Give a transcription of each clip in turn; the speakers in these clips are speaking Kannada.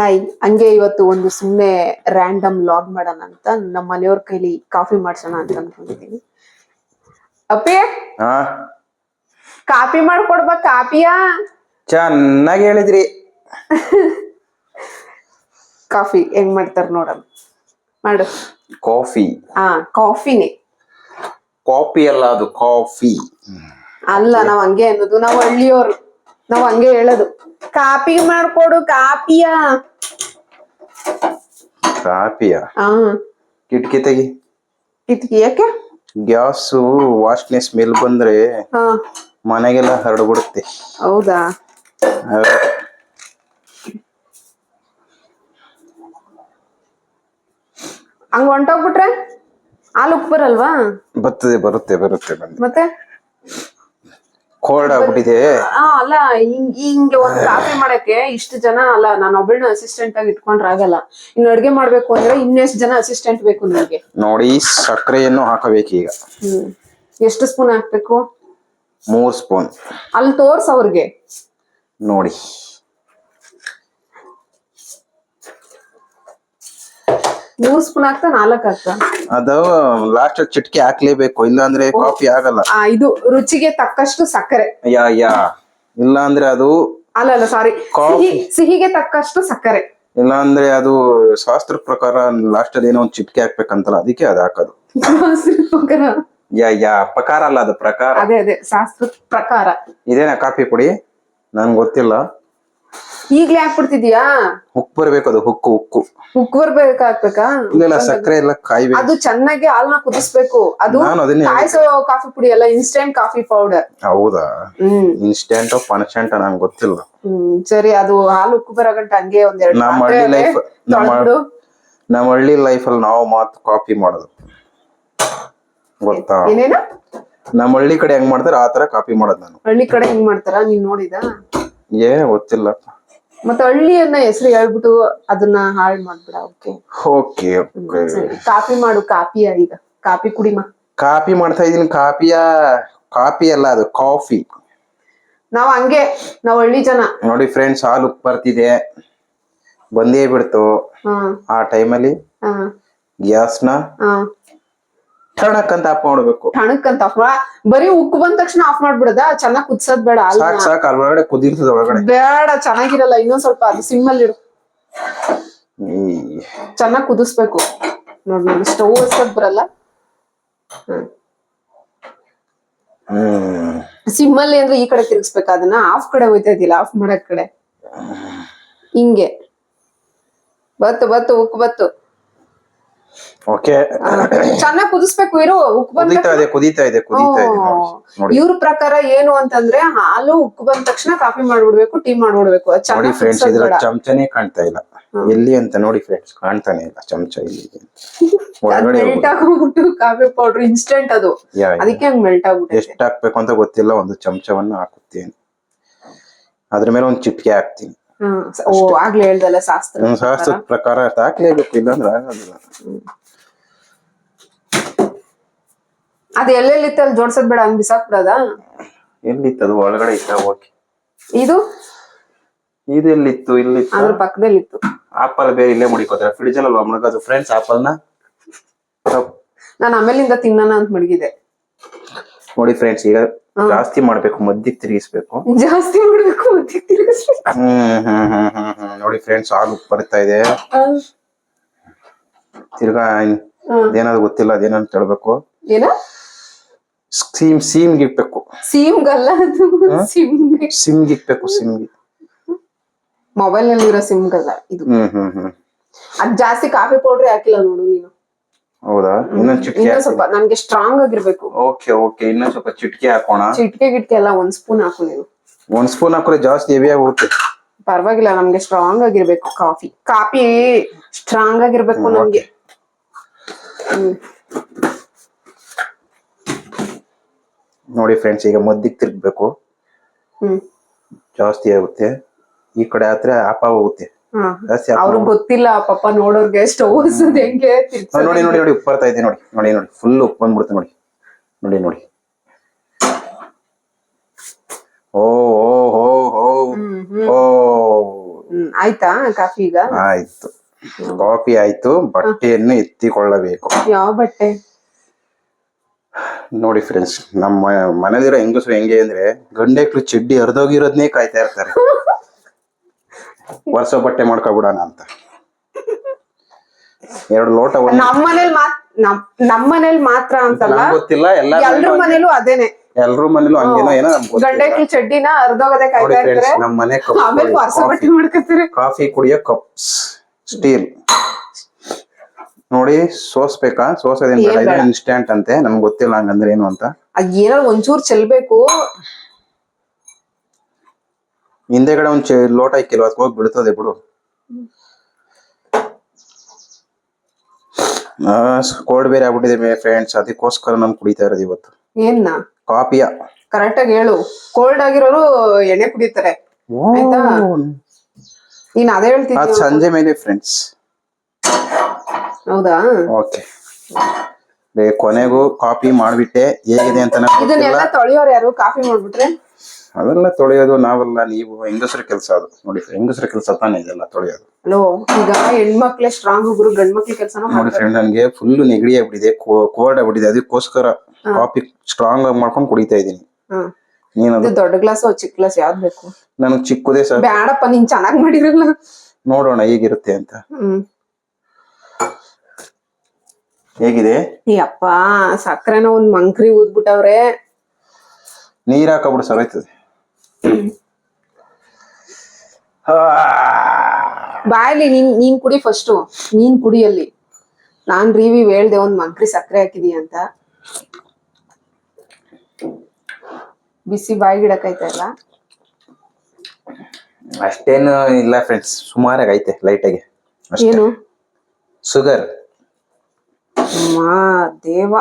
ಹಾಯ್ ಹಂಗೆ ಇವತ್ತು ಒಂದು ಸುಮ್ಮನೆ ರ್ಯಾಂಡಮ್ ಲಾಗ್ ಮಾಡೋಣ ಅಂತ ನಮ್ಮ ಮನೆಯವ್ರ ಕೈಲಿ ಕಾಫಿ ಮಾಡ್ಸೋಣ ಅಂತ ಅನ್ಕೊಂಡಿದೀನಿ ಅಪ್ಪಿ? ಹಾ? ಕಾಫಿ ಮಾಡ್ಕೊಡ್ಬಾ ಕಾಫಿಯಾ ಚೆನ್ನಾಗಿ ಹೇಳಿದ್ರಿ. ಕಾಫಿ ಹೆಂಗ್ ಮಾಡ್ತಾರ ನೋಡೋಣ. ಮಾಡು. ಕಾಫಿ. ಹಾ ಕಾಫಿನೇ. ಕಾಫಿ ಅಲ್ಲ ಅದು ಕಾಫಿ. ಅಲ್ಲ ನಾವ್ ಹಂಗೆ ಅನ್ನೋದು. ನಾವ್ ಹಳ್ಳಿಯವ್ರು. ನಾವ್ ಹಂಗೆ ಹೇಳೋದು. ಕಾಪಿ ಮಾಡ್ಕೊಡು ಕಾಪಿಯ. ಕಾಪಿಯ? ಕಿಟಕಿ ತೆಗಿ. ಕಿಟಕಿ ಯಾಕೆ? ಗ್ಯಾಸು ವಾಶ್ನೆಸ್ ಸ್ಮೆಲ್ ಬಂದ್ರೆ ಮನೆಗೆಲ್ಲ ಹರಡ್ಬಿಡುತ್ತೆ. ಹೌದಾ. ಹಂಗ ಹೊಂಟೋಗ್ಬಿಟ್ರೆ ಹಾಲು ಉಪ್ಪರಲ್ವಾ ಬರ್ತದೆ ಬರುತ್ತೆ ಬರುತ್ತೆ. ಮತ್ತೆ? ಕೋಲ್ಡ್ ಆಗ್ಬಿಟ್ಟಿದೆ. ಅಲ್ಲ ಹಿಂಗ್ ಹಿಂಗೆ ಒಂದ್ ಕಾಫಿ ಮಾಡಕ್ಕೆ ಇಷ್ಟು ಜನ ಅಲ್ಲ ನಾನು ಒಬ್ಬಳನ್ನ ಅಸಿಸ್ಟೆಂಟ್ ಆಗಿ ಇಟ್ಕೊಂಡ್ರೆ ಆಗಲ್ಲ. ಇನ್ನು ಅಡ್ಗೆ ಮಾಡ್ಬೇಕು ಅಂದ್ರೆ ಇನ್ನೆಷ್ಟು ಜನ ಅಸಿಸ್ಟೆಂಟ್ ಬೇಕು ನಿಮಗೆ? ನೋಡಿ ಸಕ್ಕರೆಯನ್ನು ಹಾಕಬೇಕು ಈಗ. ಹ್ಮ್. ಎಷ್ಟು ಸ್ಪೂನ್ ಹಾಕ್ಬೇಕು? ಮೂರ್ ಸ್ಪೂನ್. ಅಲ್ಲಿ ತೋರ್ಸ ಅವ್ರಿಗೆ. ನೋಡಿ. ಮೂರ್ ಸ್ಪೂನ್ ಹಾಕ್ತಾ ನಾಲ್ಕು ಹಾಕ್ತಾ ಅದು ಲಾಸ್ಟ್ ಚಿಟ್ಕಿ ಹಾಕ್ಲೇಬೇಕು ಇಲ್ಲ ಅಂದ್ರೆ ಕಾಫಿ ಆಗಲ್ಲ. ಆ, ಇದು ರುಚಿಗೆ ತಕ್ಕಷ್ಟು ಸಕ್ಕರೆ. ಯಾ ಯಾ. ಇಲ್ಲ ಅಂದ್ರೆ ಅದು ಅಲ್ಲ ಅಲ್ಲ ಸಾರಿ ಕಾಫಿ. ಸಿಹಿ ಸಿಹಿಗೆ ತಕ್ಕಷ್ಟು ಸಕ್ಕರೆ. ಇಲ್ಲ ಅಂದ್ರೆ ಅದು ಶಾಸ್ತ್ರ ಪ್ರಕಾರ ಲಾಸ್ಟ್ ಅಲ್ಲಿ ಏನೋ ಒಂದು ಚಿಟ್ಕಿ ಹಾಕ್ಬೇಕಂತಲ್ಲ ಅದಕ್ಕೆ ಅದು ಹಾಕೋದು. ಪ್ರಕಾರ. ಯಾ ಯಾ ಪ್ರಕಾರ ಅಲ್ಲ ಅದು ಪ್ರಕಾರ. ಅದೇ ಅದೇ ಶಾಸ್ತ್ರ ಪ್ರಕಾರ. ಇದೇನಾ ಕಾಫಿ ಪುಡಿ? ನನ್ಗೆ ಗೊತ್ತಿಲ್ಲ. ಈಗ್ಲೇ ಹಾಕ್ಬಿಡ್ತಿದ್ಯಾ ಹುಕ್ ಬರ್ಬೇಕು ಅದು ಹುಕ್ಕು ಉಕ್ಕು ಹುಕ್ ಬರ್ಬೇಕು ಹಾಕ್ಬೇಕಾ? ಇಲ್ಲ ಸಕ್ಕರೆ ಎಲ್ಲ ಕಾಯ್ಬೇಕು. ಅದು ಚೆನ್ನಾಗಿ ಹಾಲ್ನ ಕುದಿಸ್ಬೇಕು. ಅದು ನಾನು ಅದನ್ನೇ ಕಾಯಿಸೋ ಕಾಫಿ ಪುಡಿ ಅಲ್ಲ ಇನ್ಸ್ಟೆಂಟ್ ಕಾಫಿ ಪೌಡರ್ ಹೌದಾ? ಇನ್ಸ್ಟೆಂಟ್ ಪನ್ಸ್ಟೆಂಟ್ ನಂಗೆ ಗೊತ್ತಿಲ್ಲ. ಹ್ಮ್ ಸರಿ ಅದು ಹಾಲು ಉಕ್ಕು ಬರೋ ಗಂಟ ಹಂಗೆ ಒಂದೆರಡು ನಮ್ಮ ಹಳ್ಳಿ ಲೈಫ್ ನಮ್ಮ- ಹಳ್ಳಿ ಲೈಫಲ್ಲಿ ನಾವು ಮಾತು ಕಾಫಿ ಮಾಡೋದು. ಗೊತ್ತಾ? ಏನೇನು? ನಮ್ಮ ಹಳ್ಳಿ ಕಡೆ ಹೆಂಗ್ ಮಾಡ್ತಾರೆ ಆ ತರ ಕಾಫಿ ಮಾಡೋದು ನಾನು. ಹಳ್ಳಿ ಕಡೆ ಹೆಂಗ್ ಮಾಡ್ತಾರ? ನೀನ್ ನೋಡಿದ? ಏ ಗೊತ್ತಿಲ್ಲ. ಮತ್ತೆ ಹಳ್ಳಿಯನ್ನ ಹೆಸರು ಹೇಳ್ಬಿಟ್ಟು ಅದನ್ನ ಹಾಳ್ ಮಾಡ್ಬಿಡ ಓಕೆ ಓಕೆ ಸರಿ ಕಾಫಿ ಮಾಡು ಕಾಫಿಯ ಈಗ. ಕಾಫಿ ಕುಡಿಮ. ಕಾಫಿ ಮಾಡ್ತಾ ಇದೀನಿ ಕಾಫಿಯ ಕಾಫಿ ಅಲ್ಲ ಅದು ಕಾಫಿ. ನಾವ್ ಹಂಗೆ ನಾವ್ ಹಳ್ಳಿ ಜನ. ನೋಡಿ ಫ್ರೆಂಡ್ಸ್ ಹಾಲು ಬರ್ತಿದೆ. ಬಂದೇ ಬಿಡ್ತು. ಆ ಟೈಮಲ್ಲಿ ಗ್ಯಾಸ್ನ ಹಾ ಅಂತ ಆಫ್ ಮಾಡ್ಬೇಕು. ಟಣಕ್ ಅಂತ ಆಫ್ ಬರೀ ಉಕ್ಕು ಬಂದ ತಕ್ಷಣ ಆಫ್ ಮಾಡ್ಬಿಡದ? ಚೆನ್ನಾಗ್ ಕುದ್ಸೋದ್ ಬೇಡ ಸಾಕ್ ಸಾಕ್ ಅಲ್ಲಿ ಒಳಗಡೆ ಕುದಿರ್ತದ ಒಳಗಡೆ. ಬೇಡ ಚೆನ್ನಾಗಿರಲ್ಲ ಇನ್ನೊಂದ್ ಸ್ವಲ್ಪ ಅದು ಸಿಮ್ಮಲ್ಲಿ ಇಡು. ಈ ಚೆನ್ನಾಗ್ ಕುದಿಸ್ಬೇಕು. ನೋಡ್ ನೋಡಿ ಸ್ಟವ್ ಹಚ್ಚಕ್ ಬರಲ್ಲ. ಸಿಮ್ ಅಲ್ಲಿ ಅಂದ್ರೆ ಈ ಕಡೆ ತಿರ್ಗಿಸ್ಬೇಕು ಅದನ್ನ ಆಫ್ ಕಡೆ ಹೋಯ್ತಾ ಇದಿಲ್ಲ ಆಫ್ ಮಾಡಕ್ ಕಡೆ. ಹಿಂಗೆ. ಬತ್ತು ಬತ್ತು ಉಕ್ಕು ಬತ್ತು. ಓಕೆ ಚೆನ್ನಾಗ್ ಕುದಿಸ್ಬೇಕು ಇರು ಉಕ್ಕು ಬಂದ ಕುದೀತಾ ಇದೆ ಕುದಿತಾ ಇದೆ ಕುದೀತಾ ಇದೆ ನೋಡಿ ಇವ್ರ ಪ್ರಕಾರ ಏನು ಅಂತಂದ್ರೆ ಹಾಲು ಉಕ್ಕು ಬಂದ ತಕ್ಷಣ ಕಾಫಿ ಮಾಡ್ಬಿಡ್ಬೇಕು ಟೀ ಮಾಡ್ಬಿಡ್ಬೇಕು. ನೋಡಿ ಫ್ರೆಂಡ್ಸ್ ಇದ್ರ ಚಮಚನೇ ಕಾಣ್ತಾ ಇಲ್ಲ. ಎಲ್ಲಿ ಅಂತ ನೋಡಿ ಫ್ರೆಂಡ್ಸ್ ಕಾಣ್ತಾನೆ ಇಲ್ಲ ಚಮಚ ಇಲ್ಲಿ ಮೆಲ್ಟ್ ಆಗ್ಬಿಟ್ಟು ಕಾಫಿ ಪೌಡರ್ ಇನ್ಸ್ಟೆಂಟ್ ಅದು. ಅದಕ್ಕೆ ಹಂಗ್ ಮೆಲ್ಟ್ ಆಗ್ಬಿಟ್ಟು ಎಷ್ಟು ಹಾಕ್ಬೇಕು ಅಂತ ಗೊತ್ತಿಲ್ಲ ಒಂದು ಚಮಚವನ್ನ ಹಾಕುತ್ತೇನೆ. ಅದ್ರ ಮೇಲೆ ಒಂದು ಚಿಟ್ಕೆ ಹಾಕ್ತೀನಿ. ಓ ಆಗ್ಲೇ ಹೇಳ್ದಲ್ಲ ಶಾಸ್ತ್ರ ನನ್ನ ಶಾಸ್ತ್ರದ ಪ್ರಕಾರ? ಹಾಕ್ಲೇಬೇಕು ಇಲ್ಲಾಂದ್ರೆ ಆಗೋದಿಲ್ಲ. ಅದ್ ಎಲ್ಲೆಲ್ಲಿತ್ತು? ಅಲ್ಲಿ ಜೋಡ್ಸೋದ್ ಬೇಡ ಹಂಗ್ ಬಿಸಾಕ್ಬಿಡದ? ಎಲ್ಲಿತ್ತು ಅದು ಒಳಗಡೆ ಇತ್ತ? ಓಕೆ. ಇದು? ಇದೆಲ್ಲಿತ್ತು ಇಲ್ಲಿ ಅದ್ರ ಪಕ್ಕದಲ್ಲಿತ್ತು. ಆಪಲ್ ಬೇರೆ ಇಲ್ಲೇ ಮುಡಿಕೋತಾರೆ? ಫ್ರಿಡ್ಜ್ ಅಲ್ವಾ? ಮುಳುಗೋದು ಫ್ರೆಂಡ್ಸ್ ಆಪಲ್ನ? ನಾನು ಆಮೇಲಿಂದ ತಿನ್ನೋಣ ಅಂತ ಮಡಗಿದೆ ನೋಡಿ ಫ್ರೆಂಡ್ಸ್ ಈಗ ಜಾಸ್ತಿ ಮಾಡ್ಬೇಕು ಮಧ್ಯಕ್ಕೆ ತಿರುಗಿಸ್ಬೇಕು. ಜಾಸ್ತಿ ಮಾಡ್ಬೇಕು ಮತ್ತೆ ತಿರುಗಿಸ್ಬೇಕು. ಹ್ಮ್ ಹ್ಮ್ ಹ್ಮ್ ಹ್ಮ್ ಹ್ಮ್. ನೋಡಿ ಫ್ರೆಂಡ್ಸ್ ಹಾಲು ಬರ್ತಾ ಇದೆ. ತಿರ್ಗಾ ಏನಾದ್ರು ಅದೇನಾದ್ರು ಗೊತ್ತಿಲ್ಲ ಅದೇನಂತ ಹೇಳ್ಬೇಕು? ಏನ? ಸಿಮ್ ಸೀಮ್ಗೆ ಸಿಮ್ ಗಲ್ಲ ಅದು. ಸಿಮ್ ಸಿಮ್ಗೆ. ಸಿಮ್ ಸಿಮ್ಗೆ. ಮೊಬೈಲ್ ನಲ್ಲಿರೋ ಸಿಮ್ಗಲ್ಲ ಇದು. ಹ್ಮ್ ಹ್ಮ್ ಹ್ಮ್. ಅದ್ ಜಾಸ್ತಿ ಕಾಫಿ ಪೌಡರ್ ಹಾಕಿಲ್ಲ ನೋಡು ನೀನು. ಹೌದಾ? ಇನ್ನೊಂದ್ ಚಿಟ್ಕಿ ಇನ್ನೊಂದ್ ಸ್ವಲ್ಪ ನನ್ಗೆ ಸ್ಟ್ರಾಂಗ್ ಆಗಿರ್ಬೇಕು. Okay okay. ಇನ್ನೊಂದ್ ಸ್ವಲ್ಪ ಚಿಟಿಕೆ ಹಾಕೋಣ. ಚಿಟ್ಕೆ ಗಿಟ್ಕೆ ಎಲ್ಲ ಒಂದ್ ಸ್ಪೂನ್ ಹಾಕು ನೀವು. ಒಂದ್ ಸ್ಪೂನ್ ಹಾಕಿದ್ರೆ ಜಾಸ್ತಿ ಹೆವಿ ಆಗುತ್ತೆ ಪರವಾಗಿಲ್ಲ ನಮ್ಗೆ ಸ್ಟ್ರಾಂಗ್ ಆಗಿರ್ಬೇಕು ಕಾಫಿ ಕಾಫಿ ಸ್ಟ್ರಾಂಗ್ ಆಗಿರ್ಬೇಕು ನಮ್ಗೆ. ನೋಡಿ ಫ್ರೆಂಡ್ಸ್ ಈಗ ಮದ್ದಿಗೆ ತಿರ್ಗ್ಬೇಕು. ಜಾಸ್ತಿ ಆಗುತ್ತೆ. ಈ ಕಡೆ ಆದ್ರೆ ಆಪ ಹೋಗುತ್ತೆ ಹಾ ಜಾಸ್ತಿ ಅವ್ರಿಗೆ ಗೊತ್ತಿಲ್ಲ ಪಾಪ ನೋಡೋರ್ಗೆ ಸ್ಟವ್ ಹೆಂಗೆ ನೋಡಿ ನೋಡಿ ನೋಡಿ ಉಪ್ಪರ್ತಾ ಇದೆ ನೋಡಿ ನೋಡಿ ನೋಡಿ ಫುಲ್ ಉಪ್ಪು ಬಂದ್ಬಿಡುತ್ತೆ ನೋಡಿ ನೋಡಿ ನೋಡಿ. ಓ ಓ ಹೋ ಹೋ ಓ ಆಯ್ತಾ ಕಾಫಿ ಈಗ? ಆಯ್ತು. ಕಾಫಿ ಆಯ್ತು ಬಟ್ಟೆಯನ್ನು ಎತ್ತಿಕೊಳ್ಳಬೇಕು. ಯಾವ ಬಟ್ಟೆ? ನೋಡಿ ಫ್ರೆಂಡ್ಸ್ ನಮ್ಮ ಮನೇಲಿರೋ ಹೆಂಗಸರು ಹೆಂಗೆ ಅಂದ್ರೆ ಗಂಡೆಕ್ಳು ಚಡ್ಡಿ ಹರಿದೋಗಿರೋದ್ನೇ ಕಾಯ್ತಾ ಇರ್ತಾರೆ. ವರ್ಷ ಬಟ್ಟೆ ಮಾಡ್ಕೊಬಿಡೋಣ ಅಂತ. ಎರಡು ಲೋಟ ನಮ್ಮನೇಲಿ ನಮ್ ಮನೇಲಿ ಮಾತ್ ನಮ್ ನಮ್ ಮನೇಲಿ ಮಾತ್ರ ಅಂತಲ್ಲ. ಗೊತ್ತಿಲ್ಲ ಎಲ್ಲ ಎಲ್ರ ಮನೇಲೂ ಅದೇನೆ. ಎಲ್ರ ಮನೇಲೂ ಹಂಗೇನೋ ಏನೋ ಗಂಡಕ್ಲಿ ಚಡ್ಡಿನ ಅರ್ಧೋಗದೆ ಕಾಯ್ತಾ ಇರ್ತಾರೆ. ನಮ್ಮ ಮನೆ ಆಮೇಲೆ ವರ್ಷ ಬಟ್ಟೆ ಮಾಡ್ಕೊತಾರೆ. ಕಾಫಿ ಕುಡಿಯೋ ಕಪ್ಸ್ ಸ್ಟೀಲ್ ನೋಡಿ ಸೋಸ್ಬೇಕಾ? ಸೋಸೋದೇನ್ ಬೇಡ ಏನ್ ಇದು ಇನ್ಸ್ಟಂಟ್ ಅಂತೆ ನಮ್ಗೆ ಗೊತ್ತಿಲ್ಲ ಹಂಗಂದ್ರೆ ಏನು ಅಂತ. ಅದ್ ಏನಾದ್ರು ಒಂಚೂರ್ ಚೆಲ್ಬೇಕು. ಹಿಂದೆಗಡೆ ಒಂದ್ ಚೆ- ಲೋಟ ಇಕ್ಕಿಲ್ವ? ಅದಕ್ಕೆ ಹೋಗಿ ಬಿಡ್ತದೆ ಬಿಡು. ಕೋಲ್ಡ್ ಬೇರೆ ಆಗ್ಬಿಟ್ಟಿದೆ ಫ್ರೆಂಡ್ಸ್. ಅದಕ್ಕೋಸ್ಕರ ನಾನು ಕುಡಿತಾ ಇರೋದು ಇವತ್ತು. ಏನ್ನ ಕಾಫಿಯ. ಕರೆಕ್ಟ್ ಆಗಿ ಹೇಳು. ಕೋಲ್ಡ್ ಆಗಿರೋರು ಎಣ್ಣೆ ಕುಡಿತಾರೆ. ಆಯ್ತಾ? ನೀನ್ ಅದೇ ಹೇಳ್ತೀನಿ ಅದು ಸಂಜೆ ಮೇಲೆ ಫ್ರೆಂಡ್ಸ್. ಹೌದಾ? ಓಕೆ. ಕೊನೆಗೂ ಕಾಫಿ ಮಾಡ್ಬಿಟ್ಟೆ. ಹೇಗಿದೆ ಅಂತ ಇದನ್ನೆಲ್ಲ ತೊಳೆಯೋರು ಯಾರು? ಕಾಫಿ ಮಾಡ್ಬಿಟ್ರೆ? ಅದೆಲ್ಲ ತೊಳೆಯೋದು ನಾವೆಲ್ಲ ನೀವು ಹೆಂಗಸರ ಕೆಲಸ ಅದು. ನೋಡಿ ಹೆಂಗಸ್ರ ಕೆಲಸ ತಾನೇ ಇದೆಲ್ಲ ತೊಳೆಯೋದು. ಹಲೋ ಈಗ ಹೆಣ್ಮಕ್ಳೇ ಸ್ಟ್ರಾಂಗ್ ಗಂಡ್ ಮಕ್ಳ ಕೆಲಸನ ನೋಡಿ ಮಾಡ್ತಾರೆ. ಫ್ರೆಂಡ್ ನನಗೆ ಫುಲ್ ನೆಗಡಿ ಆಗ್ಬಿಟ್ಟಿದೆ ಕೋಲ್ಡ್ ಆಗ್ಬಿಟ್ಟಿದೆ. ಅದಕ್ಕೋಸ್ಕರ ಕಾಫಿ ಸ್ಟ್ರಾಂಗ್ ಆಗಿ ಮಾಡ್ಕೊಂಡು ಕುಡಿತಾ ಇದೀನಿ ನೀನ್ ಅದು ದೊಡ್ಡ ಗ್ಲಾಸ್ ಚಿಕ್ಕ ಗ್ಲಾಸ್ ಯಾವ್ದು ಬೇಕು? ನನಗೆ ಚಿಕ್ಕದೇ ಸರ್ ಬೇಡಪ್ಪ ನೀನ್ ಚೆನ್ನಾಗ್ ಮಾಡಿರಲ್ಲ. ನೋಡೋಣ ಹೇಗಿರುತ್ತೆ ಅಂತ. ಹ್ಮ್. ಹೇಗಿದೆ? ಅಪ್ಪ ಸಕ್ಕರೆನ ಒಂದ್ ಮಂಕ್ರಿ ಊದ್ಬಿಟ್ಟವ್ರೆ. ನೀರ್ ಹಾಕಬಿಡು ಸರೋಯ್ತದೆ ಬಾಯಲ್ಲಿ ನೀನ್ ನೀನ್ ಕುಡಿ ಫಸ್ಟು ನೀನ್ ಕುಡಿಯಲ್ಲಿ ನಾನ್ ರಿವ್ಯೂ ಹೇಳ್ದೆ ಒಂದ್ ಮಂಕ್ರಿ ಸಕ್ಕರೆ ಹಾಕಿದೀಯ ಅಂತ. ಬಿಸಿ ಬಾಯಿಗಿಡಕೈತಾ ಇಲ್ಲ ಅಷ್ಟೇನು ಇಲ್ಲ ಫ್ರೆಂಡ್ಸ್ ಸುಮಾರಾಗಿ ಐತೆ ಲೈಟಾಗಿ ಏನು? ಶುಗರ್ ಮಾ ದೇವ.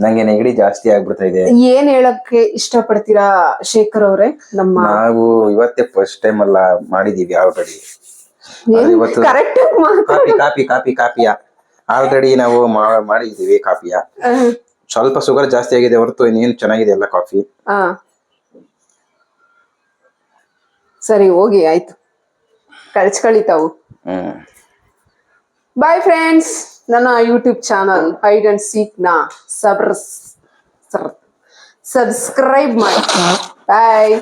ನಂಗೆ ನೆಗಡಿ ಜಾಸ್ತಿ ಆಗ್ಬಿಡ್ತಾ ಇದೆ ಏನ್ ಹೇಳಕ್ಕೆ ಇಷ್ಟಪಡ್ತೀರಾ ಶೇಖರ್ ಅವ್ರೆ? ನಮ್ಮ ನಾವು ಇವತ್ತೇ ಫಸ್ಟ್ ಟೈಮ್ ಅಲ್ಲ ಮಾಡಿದೀವಿ ಆಲ್ರೆಡಿ ಇವತ್ತು ಕರೆಕ್ಟ್ ಕಾಪಿ ಕಾಪಿ ಕಾಪಿ ಕಾಪಿಯ. ಆಲ್ರೆಡಿ ನಾವು ಮಾಡಿದೀವಿ ಕಾಪಿಯ. ಸ್ವಲ್ಪ ಶುಗರ್ ಜಾಸ್ತಿ ಆಗಿದೆ ಹೊರತು ಇನ್ನೇನು ಚೆನ್ನಾಗಿದೆ ಅಲ್ಲ ಕಾಫಿ? ಸರಿ ಹೋಗಿ ಆಯ್ತು. ಕಳ್ಸ್ಕೊಳ್ಳಿ ತಾವು. ಹ್ಮ್. ಬಾಯ್ ಫ್ರೆಂಡ್ಸ್ ನನ್ನ ಯೂಟ್ಯೂಬ್ ಚಾನಲ್ ಹೈಡ್ ಅಂಡ್ ಸೀಕ್ನ ಸಬ್ಸ್ಕ್ರೈಬ್ ಮಾಡಿ. ಬಾಯ್